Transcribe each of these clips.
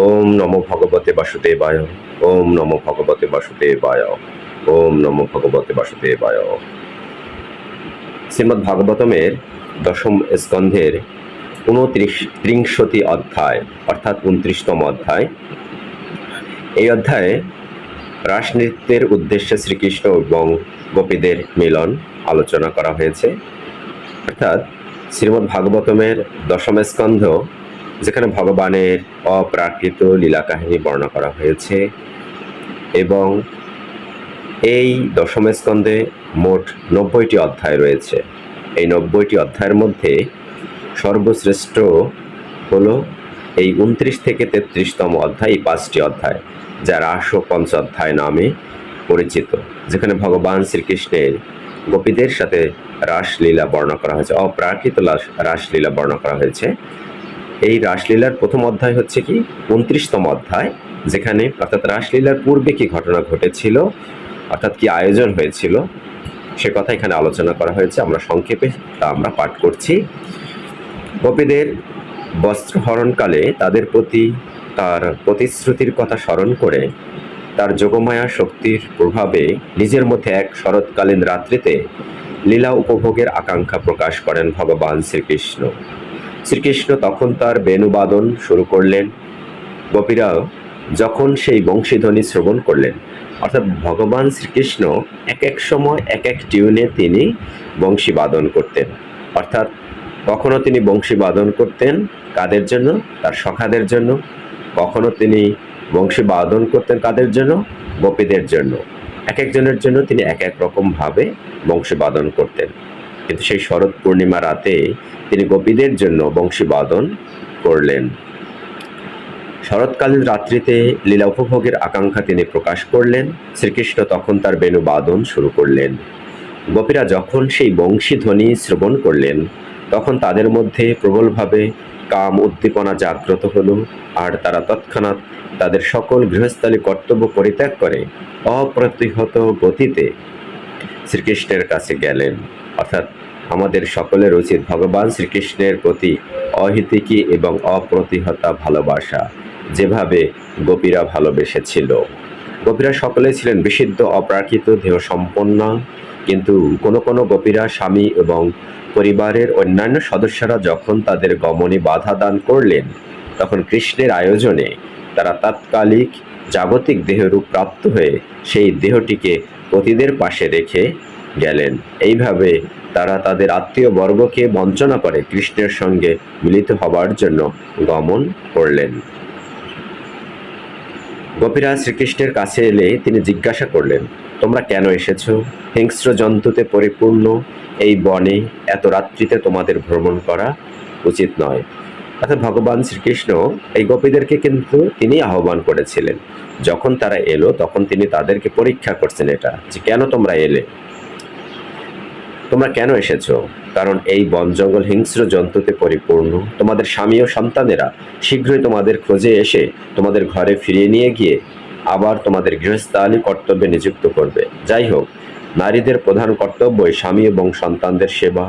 ওম নমো ভগবতে বাসুদেবায়, ওম নমো ভগবতে বাসুদেবায়, ওম নমো ভগবতে বাসুদেবায়। শ্রীমদ্ ভাগবতমের দশম স্কন্ধের উনত্রিশ ত্রিংশতি অধ্যায়, অর্থাৎ উনত্রিশতম অধ্যায়। এই অধ্যায়ে রাসনৃত্যের উদ্দেশ্যে শ্রীকৃষ্ণ এবং গোপীদের মিলন আলোচনা করা হয়েছে। অর্থাৎ শ্রীমদ্ ভাগবতমের দশম স্কন্ধ যেখানে ভগবানের অপ্রাকৃত লীলা কাহিনী বর্ণনা করা হয়েছে। এবং এই দশম স্কন্ধে মোট নব্বইটি অধ্যায় রয়েছে। এই নব্বইটি অধ্যায়ের মধ্যে সর্বশ্রেষ্ঠ হলো এই উনত্রিশ থেকে তেত্রিশতম অধ্যায়, এই পাঁচটি অধ্যায় যা রাস ও পঞ্চ অধ্যায় নামে পরিচিত, যেখানে ভগবান শ্রীকৃষ্ণের গোপীদের সাথে রাসলীলা বর্ণনা করা হয়েছে, অপ্রাকৃত রাসলীলা বর্ণনা করা হয়েছে। এই রাসলীলার প্রথম অধ্যায় হচ্ছে কি? উনত্রিশতম অধ্যায়, যেখানে অর্থাৎ রাসলীলার পূর্বে কি ঘটনা ঘটেছিল, অর্থাৎ কি আয়োজন হয়েছিল, সে কথা এখানে আলোচনা করা হয়েছে। আমরা সংক্ষেপে তা আমরা পাঠ করছি। গোপীদের বস্ত্রহরণকালে তাদের প্রতি তার প্রতিশ্রুতির কথা স্মরণ করে তার যোগমায়া শক্তির প্রভাবে নিজের মধ্যে এক শরৎকালীন রাত্রিতে লীলা উপভোগের আকাঙ্ক্ষা প্রকাশ করেন ভগবান শ্রীকৃষ্ণ। শ্রীকৃষ্ণ তখন তার বেণুবাদন শুরু করলেন। গোপীরাও যখন সেই বংশীধ্বনি শ্রবণ করলেন। অর্থাৎ ভগবান শ্রীকৃষ্ণ এক এক সময় এক এক টিউনে তিনি বংশীবাদন করতেন। অর্থাৎ কখনো তিনি বংশীবাদন করতেন কাদের জন্য? তার সখাদের জন্য। কখনো তিনি বংশীবাদন করতেন কাদের জন্য? গোপীদের জন্য। এক একজনের জন্য তিনি এক এক রকমভাবে বংশী বাদন করতেন। কিন্তু সেই শরৎ পূর্ণিমা রাতে তিনি গোপীদের জন্য বংশীবাদন করলেন। শরৎকালীন রাত্রিতে লীলা উপভোগের আকাঙ্ক্ষা তিনি প্রকাশ করলেন। শ্রীকৃষ্ণ তখন তার বেণু বাদন শুরু করলেন। গোপীরা যখন সেই বংশী ধ্বনি শ্রবণ করলেন, তখন তাদের মধ্যে প্রবলভাবে কাম উদ্দীপনা জাগ্রত হলো আর তারা তৎক্ষণাৎ তাদের সকল গৃহস্থালী কর্তব্য পরিত্যাগ করে অপ্রতিহত গতিতে শ্রীকৃষ্ণের কাছে গেলেন। অর্থাৎ আমাদের সকলের উচিত ভগবান শ্রীকৃষ্ণের প্রতি অহিতিকী এবং অপ্রতিহতা ভালোবাসা। যেভাবে গোপীরা ভালোবেসেছিল। গোপীরা সকলে ছিলেন বিশুদ্ধ, অপ্রাকৃত দেহ সম্পন্ন কিন্তু কোনো কোনো গোপীরা স্বামী এবং পরিবারের অন্যান্য সদস্যরা যখন তাদের গমনে বাধা দান করলেন, তখন কৃষ্ণের আয়োজনে তারা তাৎকালিক, জাগতিক দেহরূপ প্রাপ্ত হয়ে সেই দেহটিকে পতিদের পাশে রেখে গেলেন। এইভাবে তারা তাদের আত্মীয় বর্গকে বঞ্চনা করে কৃষ্ণের সঙ্গে মিলিত হবার জন্য গমন করলেন। গোপীরা শ্রীকৃষ্ণের কাছে এলে তিনি জিজ্ঞাসা করলেন, তোমরা কেন এসেছ? হিংস্র জন্তুতে পরিপূর্ণ এই বনে এত রাত্রিতে তোমাদের ভ্রমণ করা উচিত নয়। অর্থাৎ ভগবান শ্রীকৃষ্ণ এই গোপীদেরকে কিন্তু তিনি আহ্বান করেছিলেন। যখন তারা এলো, তখন তিনি তাদেরকে পরীক্ষা করছেন এটা যে, কেন তোমরা এলে? তোমরা কেন এসেছ? কারণ এই বন জঙ্গল হিংস্র জন্তুতে পরিপূর্ণ। তোমাদের স্বামী ও সন্তানেরা শীঘ্রই তোমাদের খোঁজে এসে তোমাদের ঘরে ফিরিয়ে নিয়ে গিয়ে আবার তোমাদের গৃহস্থালী কর্তব্যে নিযুক্ত করবে। যাই হোক, নারীদের প্রধান কর্তব্যই স্বামী এবং সন্তানদের সেবা।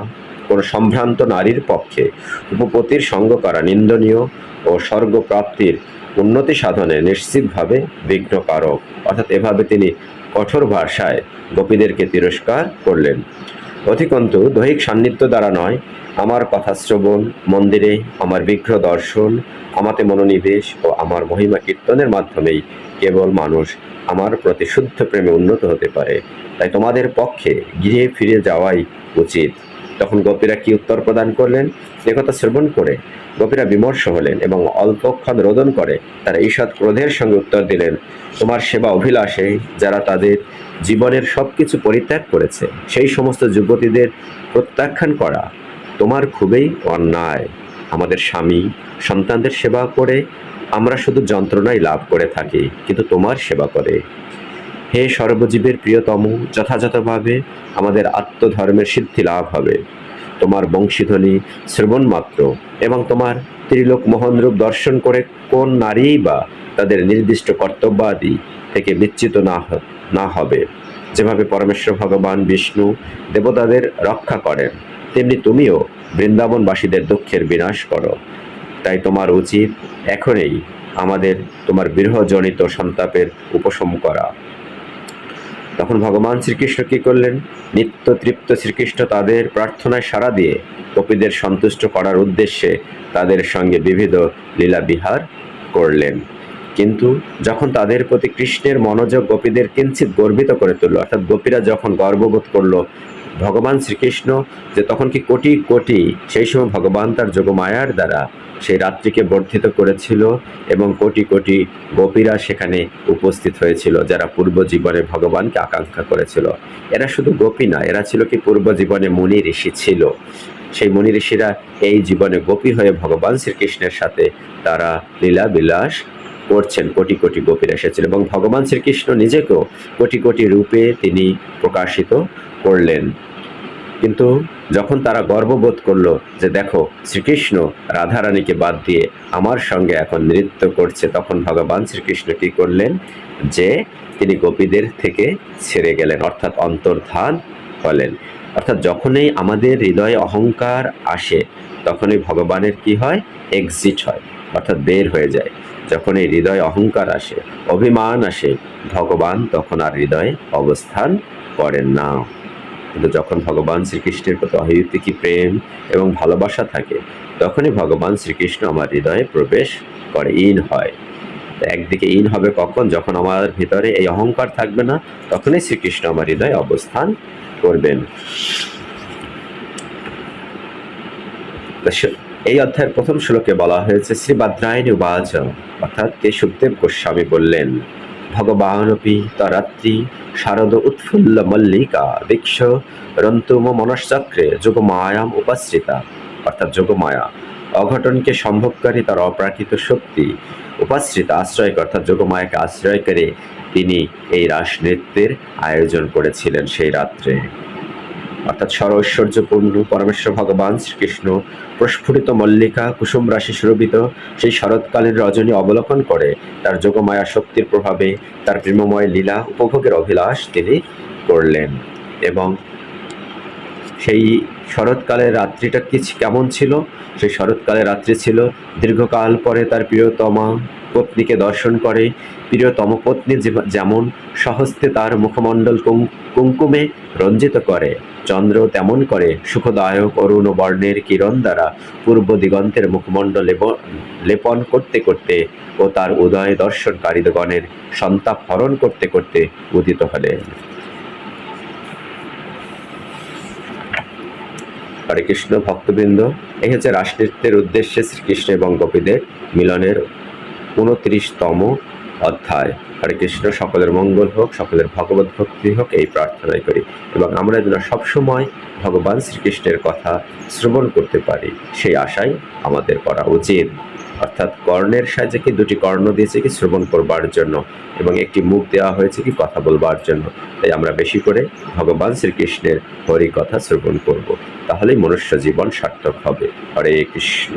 কোনো সম্ভ্রান্ত নারীর পক্ষে উপপতির সঙ্গ করা নিন্দনীয় ও স্বর্গপ্রাপ্তির উন্নতি সাধনে নিশ্চিতভাবে বিঘ্নকারক। অর্থাৎ এভাবে তিনি কঠোর ভাষায় গোপীদেরকে তিরস্কার করলেন। অধিকন্তু দৈহিক সান্নিধ্য দ্বারা নয়। আমার কথা শ্রবণ, মন্দিরে আমার বিগ্রহ দর্শন, আমাতে মনোনিবেশ ও আমার মহিমা কীর্তনের মাধ্যমেই কেবল মানুষ আমার প্রতি শুদ্ধ প্রেমে উন্নত হতে পারে। তাই তোমাদের পক্ষে গৃহে ফিরে যাওয়াই উচিত। তখন গোপীরা কি উত্তর প্রদান করলেন? একথা শ্রবণ করে গোপীরা বিমর্ষ হলেন এবং অল্পক্ষণ রোদন করে তারা ঈষৎ ক্রোধের সঙ্গে উত্তর দিলেন, তোমার সেবা অভিলাষে যারা তাদের জীবনের সব কিছু পরিত্যাগ করেছে, সেই সমস্ত যুবতীদের প্রত্যাখ্যান করা তোমার খুবই অন্যায়। আমাদের স্বামী সন্তানদের সেবা করে আমরা শুধু যন্ত্রণাই লাভ করে থাকি, কিন্তু তোমার সেবা করে। হে সর্বজীবের প্রিয়তম, যথাযথভাবে আমাদের আত্মধর্মের সিদ্ধি লাভ হবে। তোমার বংশীধ্বনি শ্রবণ মাত্র এবং তোমার ত্রিলোক মোহন রূপ দর্শন করে কোন নারীই বা তাদের নির্দিষ্ট কর্তব্যাদি থেকে বিচ্যুত না না হবে। যেভাবে পরমেশ্বর ভগবান বিষ্ণু দেবতাদের রক্ষা করেন, তেমনি তুমিও বৃন্দাবনবাসীদের দুঃখের বিনাশ করো। তাই তোমার উচিত এখনই আমাদের তোমার বিরহজনিত সন্তাপের উপশম করা। তখন ভগবান শ্রীকৃষ্ণ কি করলেন? নিত্য তৃপ্ত শ্রীকৃষ্ণ তাদের প্রার্থনায় সাড়া দিয়ে কপিদের সন্তুষ্ট করার উদ্দেশ্যে তাদের সঙ্গে বিবিধ লীলা বিহার করলেন। কিন্তু যখন তাদের প্রতি কৃষ্ণের মনোযোগ গোপীদের কিঞ্চিত গর্বিত করে তুলল, অর্থাৎ গোপীরা যখন গর্ববোধ করল ভগবান শ্রীকৃষ্ণ যে তখন কি কোটি কোটি সেই সময় ভগবান তার যোগমায়ার দ্বারা সেই রাত্রিকে বর্ধিত করেছিল এবং কোটি কোটি গোপীরা সেখানে উপস্থিত হয়েছিল, যারা পূর্ব জীবনে ভগবানকে আকাঙ্ক্ষা করেছিল। এরা শুধু গোপী না, এরা ছিল কি পূর্ব জীবনে মুনি ঋষি ছিল। সেই মুনি ঋষিরা এই জীবনে গোপী হয়ে ভগবান শ্রীকৃষ্ণের সাথে তারা লীলা বিলাস করছেন। কোটি কোটি গোপীরা এসেছিল এবং ভগবান শ্রীকৃষ্ণ নিজেকেও কোটি কোটি রূপে তিনি প্রকাশিত করলেন। কিন্তু যখন তারা গর্ববোধ করল যে দেখো, শ্রীকৃষ্ণ রাধারানীকে বাদ দিয়ে আমার সঙ্গে এখন নৃত্য করছে, তখন ভগবান শ্রীকৃষ্ণ কি করলেন? যে তিনি গোপীদের থেকে ছেড়ে গেলেন, অর্থাৎ অন্তর্ধান হলেন। অর্থাৎ যখনই আমাদের হৃদয়ে অহংকার আসে, তখনই ভগবানের কি হয়? এক্সিট হয়, অর্থাৎ বের হয়ে যায়। যখন এই হৃদয়ে অহংকার আসে, অভিমান আসে, ভগবান তখন আর হৃদয়ে অবস্থান করেন না। কিন্তু যখন ভগবান শ্রীকৃষ্ণের প্রতি অহেতুকি প্রেম এবং ভালোবাসা থাকে, তখনই ভগবান শ্রীকৃষ্ণ আমার হৃদয়ে প্রবেশ করে, ইন হয়। একদিকে ইন হবে কখন? যখন আমার ভিতরে এই অহংকার থাকবে না, তখনই শ্রীকৃষ্ণ আমার হৃদয়ে অবস্থান করবেন। এই অধ্যায়ের প্রথম শ্লোকে বলা হয়েছে শ্রী বাদ্রায়ণী উবাচ, অর্থাৎ কেশবদেব গোস্বামী বললেন ভগবানপি তরাত্রি শারদ উৎফুল্ল মল্লিকা দীক্ষ রন্তুম মনশ্চক্রে যোগমায়াম উপাশ্রিতা অর্থাৎ যোগমায়া। অঘটনকে সম্ভবকারী তার অপ্রাকৃত শক্তি। উপাশ্রিতা আশ্রয় অর্থাৎ যোগমায়াকে আশ্রয় করে তিনি এই রাস নৃত্যের আয়োজন করেছিলেন সেই রাত্রে। অর্থাৎ সরৈশ্বর্যপূর্ণ পরমেশ্বর ভগবান শ্রীকৃষ্ণ, প্রস্ফুটিত মল্লিকা, কুসুম রাশি সুরভিত, সেই শরৎকালের রজনী অবলোকন করে তার যোগমায়া শক্তির প্রভাবে তার প্রেমময় লীলা উপভোগের অভিলাষ তিনি করলেন এবং সেই শরৎকালের রাত্রিটা কি কেমন ছিল? সেই শরৎকালের রাত্রি ছিল। দীর্ঘকাল পরে তার প্রিয়তমা পত্নীকে দর্শন করে। প্রিয়তম পত্নী যেমন সহস্তে তার মুখমণ্ডল কুঙ্কুমে রঞ্জিত করে। চন্দ্র তেমন করে। সুখদায়ক অরুণ বর্ণের কিরণ দ্বারা পূর্ব দিগন্তের মুখমণ্ডল লেপ- লেপন করতে করতে ও তার উদয় দর্শনকারীগণের সন্তাপ হরণ করতে করতে উদিত হলেন। হরে কৃষ্ণ ভক্তবৃন্দ, এই হচ্ছে রাসনৃত্যের উদ্দেশ্যে শ্রীকৃষ্ণ এবং গোপীদের মিলনের উনত্রিশতম অধ্যায়। হরে কৃষ্ণ সকলের মঙ্গল হোক, সকলের ভগবত ভক্তি হোক, এই প্রার্থনাই করি। এবং আমরা যেন সবসময় ভগবান শ্রীকৃষ্ণের কথা শ্রবণ করতে পারি, সেই আশাই আমাদের করা উচিত। অর্থাৎ কর্ণের সাহায্যে কি দুটি কর্ণ দিয়েছে কি শ্রবণ করবার জন্য? এবং একটি মুখ দেওয়া হয়েছে কি কথা বলবার জন্য? তাই আমরা বেশি করে ভগবান শ্রীকৃষ্ণের হরি কথা শ্রবণ করব। তাহলেই মনুষ্য জীবন সার্থক হবে। হরে কৃষ্ণ।